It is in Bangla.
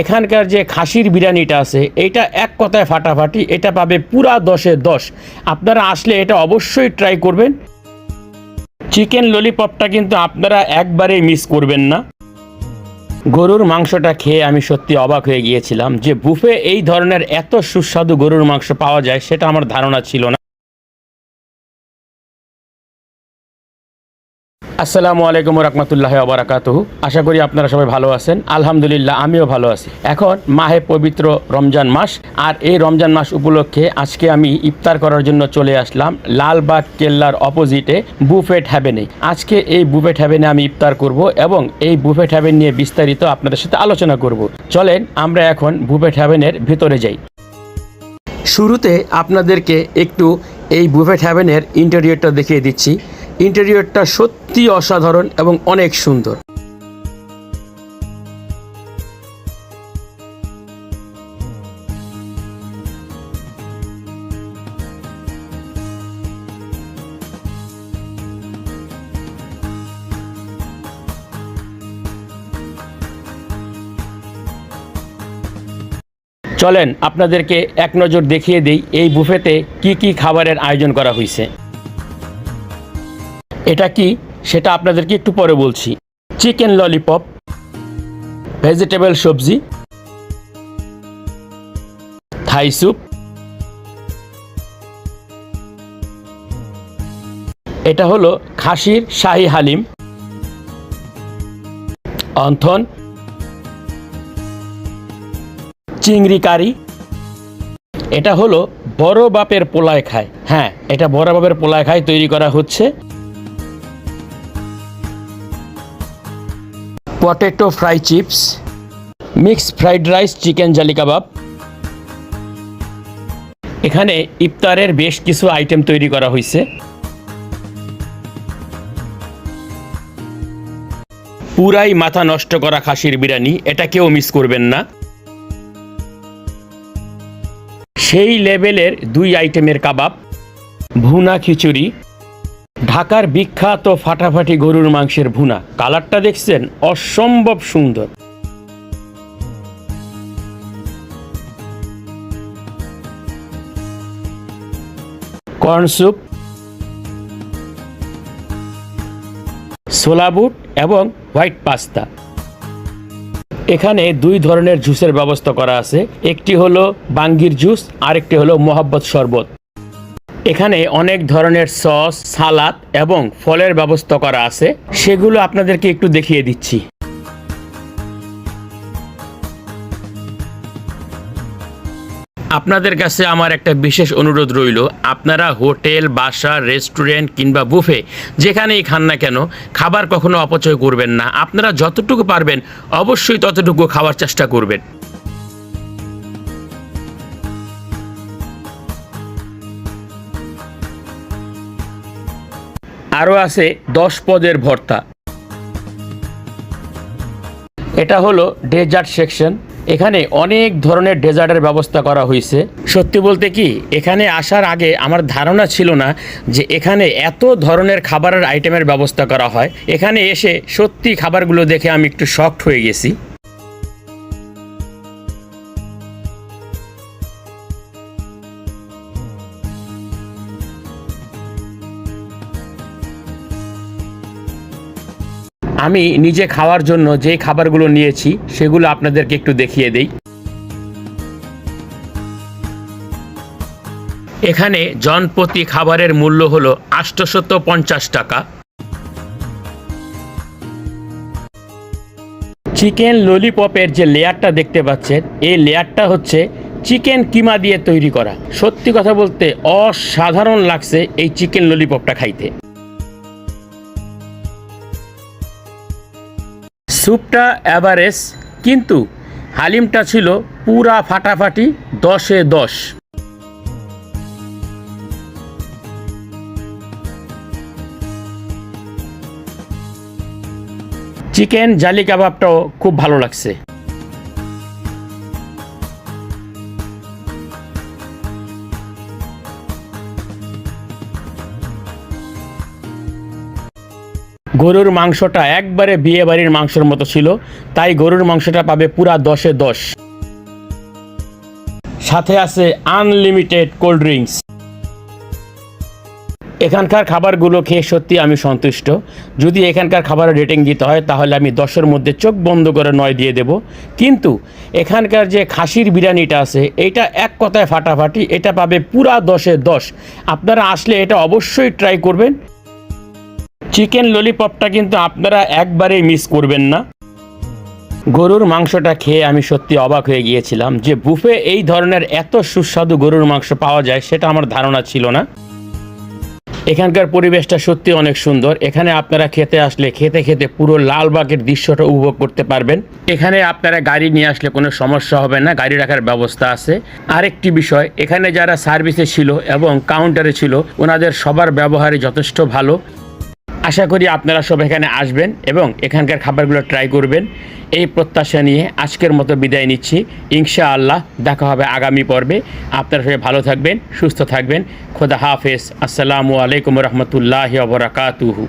এখানকার যে খাসির বিরিয়ানিটা আছে এইটা এক কথায় ফাটাফাটি, এটা পাবে পুরা দশে দশ। আপনারা আসলে এটা অবশ্যই ট্রাই করবেন। চিকেন ললিপপটা কিন্তু আপনারা একবারেই মিস করবেন না। গরুর মাংসটা খেয়ে আমি সত্যি অবাক হয়ে গিয়েছিলাম যে বুফে এই ধরনের এত সুস্বাদু গরুর মাংস পাওয়া যায়, সেটা আমার ধারণা ছিল না। আসসালামু আলাইকুম রহমতুল্লাহ আবরাকাতুহু আশা করি আপনারা সবাই ভালো আছেন। আলহামদুলিল্লাহ, আমিও ভালো আছি। এখন মাহে পবিত্র রমজান মাস, আর এই রমজান মাস উপলক্ষে আজকে আমি ইফতার করার জন্য চলে আসলাম লালবাগ কেল্লার অপোজিটে বুফেট হ্যাভেনে। আজকে এই বুফেট হ্যাভেনে আমি ইফতার করব এবং এই বুফেট হ্যাভেন নিয়ে বিস্তারিত আপনাদের সাথে আলোচনা করব। চলেন, আমরা এখন বুফেট হ্যাভেনের ভিতরে যাই। শুরুতে আপনাদেরকে একটু এই বুফেট হ্যাভেনের ইন্টেরিয়রটা দেখিয়ে দিচ্ছি। ইন্টেরিয়রটা সত্যি অসাধারণ এবং অনেক সুন্দর। চলেন আপনাদেরকে এক নজর দেখিয়ে দিই এই বুফেতে কি কি খাবারের আয়োজন করা হয়েছে এটা কি? সেটা আপনাদেরকে একটু পরে বলছি। চিকেন ললিপপ ভেজিটেবল সবজি থাই স্যুপ এটা হলো খাসির শাহি হালিম, অন্থন, চিংড়ি কারি। এটা হলো বড় বাপের পোলায় খায়। হ্যাঁ এটা বড় বাপের পোলায় খায় তৈরি করা হচ্ছে। Potato fry chips mix fried rice chicken jali kebab এখানে ইফতারের বেশ কিছু আইটেম তৈরি করা হয়েছে পুরাই মাথা নষ্ট করা খাসির বিরিয়ানি, এটা কেউ মিস করবেন না। সেই লেভেলের দুই আইটেমের কাবাব ভুনা খিচুড়ি ঢাকার বিখ্যাত ফাটাফাটি গরুর মাংসের ভুনা। কালারটা দেখছেন অসম্ভব সুন্দর। কর্ন স্যুপ বুট এবং হোয়াইট পাস্তা। এখানে দুই ধরনের জুসের ব্যবস্থা করা আছে। একটি হলো বাঙ্গির জুস, আরেকটি হলো মোহাব্বত শরবত। এখানে অনেক ধরনের সস, সালাদ এবং ফলের ব্যবস্থা করা আছে। সেগুলো আপনাদেরকে একটু দেখিয়ে দিচ্ছি। আপনাদের কাছে আমার একটা বিশেষ অনুরোধ রইল। আপনারা হোটেল, বাসা, রেস্টুরেন্ট কিংবা বুফে, যেখানেই খান না কেন, খাবার কখনো অপচয় করবেন না। আপনারা যতটুকু পারবেন, অবশ্যই ততটুকু খাওয়ার চেষ্টা করবেন। আরও আছে দশ পদের ভর্তা। এটা হলো ডেজার্ট সেকশন। এখানে অনেক ধরনের ডেজার্টের ব্যবস্থা করা হয়েছে। সত্যি বলতে কি, এখানে আসার আগে আমার ধারণা ছিল না যে এখানে এত ধরনের খাবারের আইটেমের ব্যবস্থা করা হয়। এখানে এসে সত্যি খাবারগুলো দেখে আমি একটু শক্ট হয়ে গেছি। আমি নিজে খাওয়ার জন্য যে খাবারগুলো নিয়েছি, সেগুলো আপনাদেরকে একটু দেখিয়ে দেই। এখানে জনপ্রতি খাবারের মূল্য হলো আষ্টশত পঞ্চাশ টাকা। চিকেন ললিপপের যে লেয়ারটা দেখতে পাচ্ছেন, এই লেয়ারটা হচ্ছে চিকেন কিমা দিয়ে তৈরি করা। সত্যি কথা বলতে অসাধারণ লাগছে এই চিকেন ললিপপটা খাইতে। স্যুপটা অ্যাভারেজ কিন্তু হালিমটা ছিল পুরা ফাটাফাটি দশে দশ। চিকেন জালি কাবাবটাও খুব ভালো লাগছে। গরুর মাংসটা একবারে বিয়ে বাড়ির মাংসের মতো ছিল, তাই গরুর মাংসটা পাবে পুরা দশে দশ। সাথে আছে আনলিমিটেড কোল্ড ড্রিঙ্কস এখানকার খাবারগুলো খেয়ে সত্যি আমি সন্তুষ্ট। যদি এখানকার খাবারের রেটিং দিতে হয়, তাহলে আমি দশের মধ্যে চোখ বন্ধ করে নয় দিয়ে দেব। কিন্তু এখানকার যে খাসির বিরিয়ানিটা আছে, এটা এক কথায় ফাটাফাটি, এটা পাবে পুরা দশে দশ। আপনারা আসলে এটা অবশ্যই ট্রাই করবেন। চিকেন ললিপপটা কিন্তু আপনারা একবারেই মিস করবেন না। গরুর মাংসটা খেয়ে আমি সত্যি অবাক হয়ে গিয়েছিলাম যে বুফে এই ধরনের এত সুস্বাদু গরুর মাংস পাওয়া যায়, সেটা আমার ধারণা ছিল না। এখানকার পরিবেশটা সত্যি অনেক সুন্দর। এখানে আপনারা খেতে আসলে, খেতে খেতে পুরো লালবাগের দৃশ্যটা উপভোগ করতে পারবেন। এখানে আপনারা গাড়ি নিয়ে আসলে কোনো সমস্যা হবে না, গাড়ি রাখার ব্যবস্থা আছে। আরেকটি বিষয়, এখানে যারা সার্ভিসে ছিল এবং কাউন্টারে ছিল, ওনাদের সবার ব্যবহারই যথেষ্ট ভালো। আশা করি আপনারা সব এখানে আসবেন এবং এখানকার খাবারগুলো ট্রাই করবেন। এই প্রত্যাশা নিয়ে আজকের মতো বিদায় নিচ্ছি। ইনশা আল্লাহ দেখা হবে আগামী পর্বে। আপনারা সবাই ভালো থাকবেন, সুস্থ থাকবেন। খোদা হাফেজ। আসসালামু আলাইকুম রহমতুল্লাহ বরাকাতুহু।